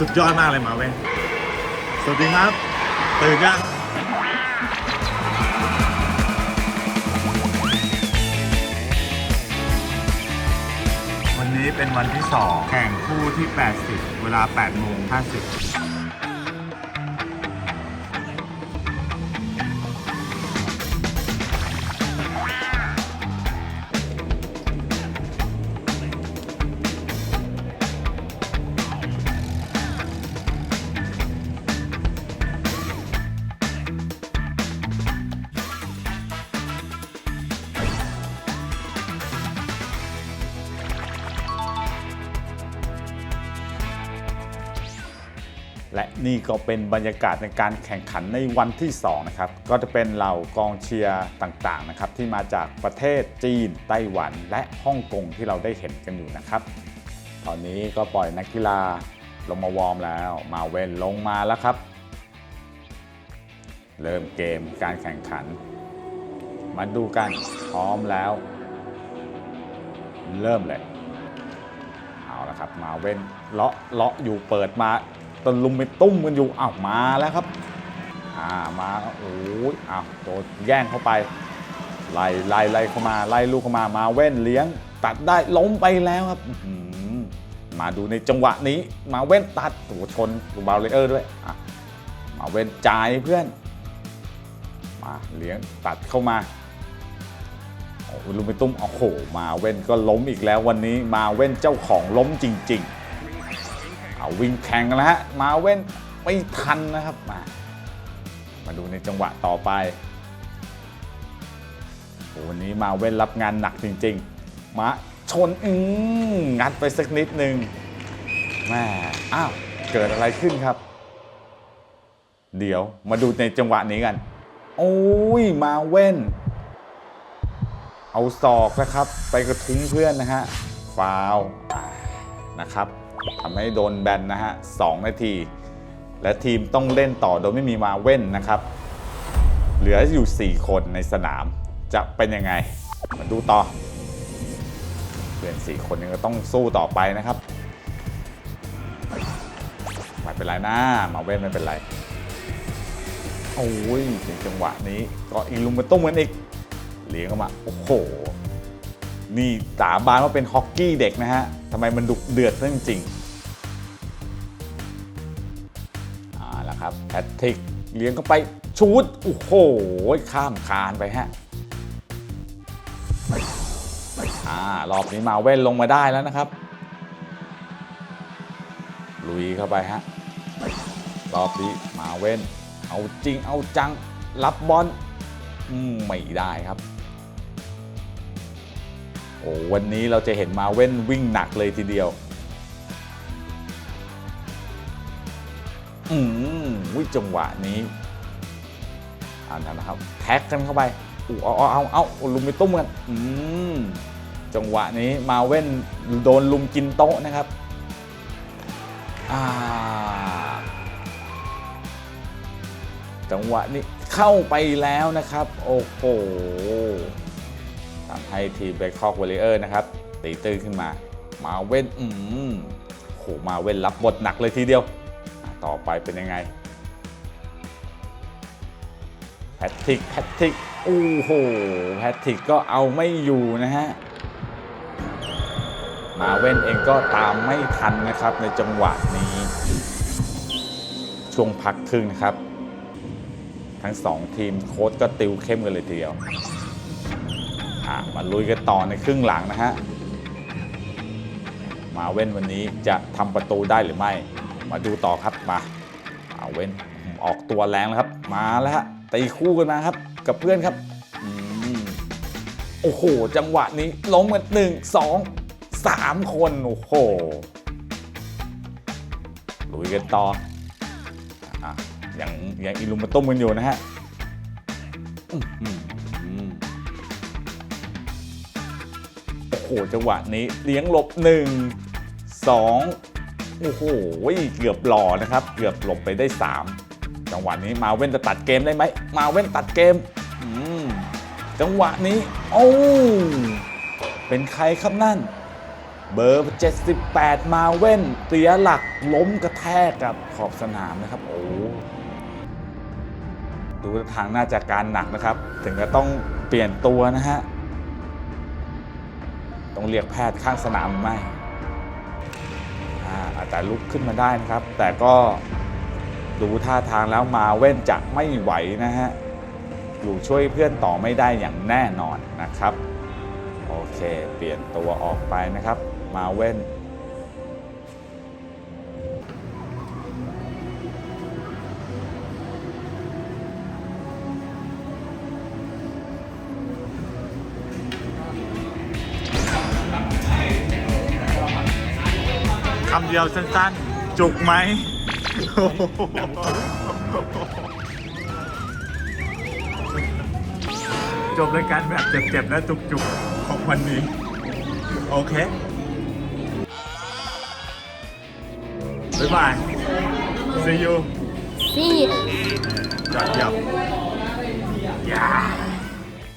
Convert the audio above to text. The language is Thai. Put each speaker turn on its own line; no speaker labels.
สุดยอดมากเลยมาเว้นสวัสดีครับตื่นยังวันนี้เป็นวันที่ 2 แข่งคู่ที่ 80 เวลา8โมง50 และนี่ก็เป็นบรรยากาศในการแข่งขันในวันที่2นะครับก็จะเป็นเหล่ากองเชียร์ต่างๆนะครับที่มาจากประเทศจีน ไต้หวัน และฮ่องกงที่เราได้เห็นกันอยู่นะครับตอนนี้ก็ปล่อยนักกีฬาลงมาวอร์มแล้ว มาเวนลงมาแล้วครับ เริ่มเกมการแข่งขัน มาดูกันพร้อมแล้ว เริ่มเลย เอาละครับมาเว้นเลาะเลาะอยู่เปิดมา ตนลุมไปตุ้มกันอยู่อ้าวมาแล้วครับอ่ามาโอ้ยอ้าวโดนแย่งเข้าไปไล่ไล่ไล่เข้ามาไล่ลูกเข้ามามาเว้นเลี้ยง ตัดได้ล้มไปแล้วครับมาดูในจังหวะนี้มาเว้นตัดโอ้โหชนบาเลเออร์ด้วยอะมาเว้นจ่ายเพื่อน มาเลี้ยงตัดเข้ามาโอ้ลุมไปตุ้มโอ้โห มาเว้นก็ล้มอีกแล้ววันนี้ มาเว้นเจ้าของล้มจริง ๆ เอาวิ่งแข่งกันแล้วฮะมาเว้นไม่ทันนะครับมามาดูในจังหวะต่อไปวันนี้มาเว้นรับงานหนักจริง ๆ มาชนอืมงัดไปสักนิดหนึ่งแม่อ้าวเกิดอะไรขึ้นครับ เดี๋ยวมาดูในจังหวะนี้กัน โอ้ยมาเว้น เอาศอกนะครับ ไปกระทุ้งเพื่อนนะฮะฟาวอ่า นะครับทำให้โดนแบนนะฮะสองนาที และทีมต้องเล่นต่อโดยไม่มีมาเว้นนะครับ เหลืออยู่ 4 คนในสนามจะเป็นยังไง มาดูต่อเพื่อน4คนยังต้องสู้ต่อไปนะครับไม่เป็นไรนะมาเว้นไม่เป็นไรโอ้ยถึงจังหวะนี้ก็อีลุมมาตุ้มกันอีกเลี้ยงออกมา โอ้โห นี่สาบานว่าเป็นฮอกกี้เด็กนะฮะทำไมมันดุเดือดซะจริงอ่าล้ครับแพทริกเลี้ยงเข้าไปชูดโอ้โหข้ามคานไปฮะอ่ารอบนี้มาเว้นลงมาได้แล้วนะครับ ลุยเข้าไปฮะรอบนี้มาเว้น เอาจริงเอาจัง รับบอลไม่ได้ครับ โอ้วันนี้เราจะเห็นมาเว้นวิ่งหนักเลยทีเดียว อืมวิจังหวะนี้อ่านนะครับ แท็กกันเข้าไปอู้เอาเอาเอาเอาลุมไปตุ้มกัน อืมจังหวะนี้มาเว้นโดนลุมกินโต๊ะนะครับอ่าจังหวะนี้เข้าไปแล้วนะครับ โอ้โห ทำให้ทีมแบคอกวอลเลอร์นะครับตีตื้นขึ้นมา มาเว้นอืมโหมาเว้นรับบทหนักเลยทีเดียว ต่อไปเป็นยังไงแพทริกแพทริกโอ้โหแพทริกก็เอาไม่อยู่นะฮะมาเว้นเองก็ตามไม่ทันนะครับในจังหวะนี้ ช่วงพักครึ่งนะครับ ทั้ง2ทีมโค้ชก็ติวเข้มกันเลยทีเดียว มาลุยกันต่อในครึ่งหลังนะฮะ มาเว้นวันนี้จะทำประตูได้หรือไม่ มาดูต่อครับมาเอาเว้นออกตัวแรงแล้วครับ มาแล้วฮะตีคู่กันมาครับ กับเพื่อนครับอโอ้โห จังหวะนี้ล้มกันหนึ่งสองสามคนโอ้โหลุยกันต่ออะยังยังอิลุมมาตุ้มกันอยู่นะฮะ หือโอ้จังหวะนี้เลี้ยงหลบหนึ่งสองโอ้โห เกือบหล่อนะครับ เกือบหลบไปได้ 3 จังหวะนี้มาเว้นจะตัดเกมได้ไหม มาเว้นตัดเกมมจังหวะนี้ โอ้เป็นใครครับนั่น เบอร์ 78 มาเว่นเสียหลักล้มกระแทกกับขอบสนามนะครับ โอ้ดูทางน่าจะการหนักนะครับ ถึงจะต้องเปลี่ยนตัวนะฮะ ต้องเรียกแพทย์ข้างสนามหรือไม่อาอาจจะลุกขึ้นมาได้นะครับ แต่ก็ดูท่าทางแล้วมาเว่นจะไม่ไหวนะฮะอยู่ช่วยเพื่อนต่อไม่ได้อย่างแน่นอนนะครับ โอเค เปลี่ยนตัวออกไปนะครับ มาเว่น เดียวสั้นๆ จุกไหม จบรายการแบบเจ็บๆ และจุกๆ ของวันนี้ โอเค บ๊ายบาย see you
See.
จอดเยี่ยม yeah.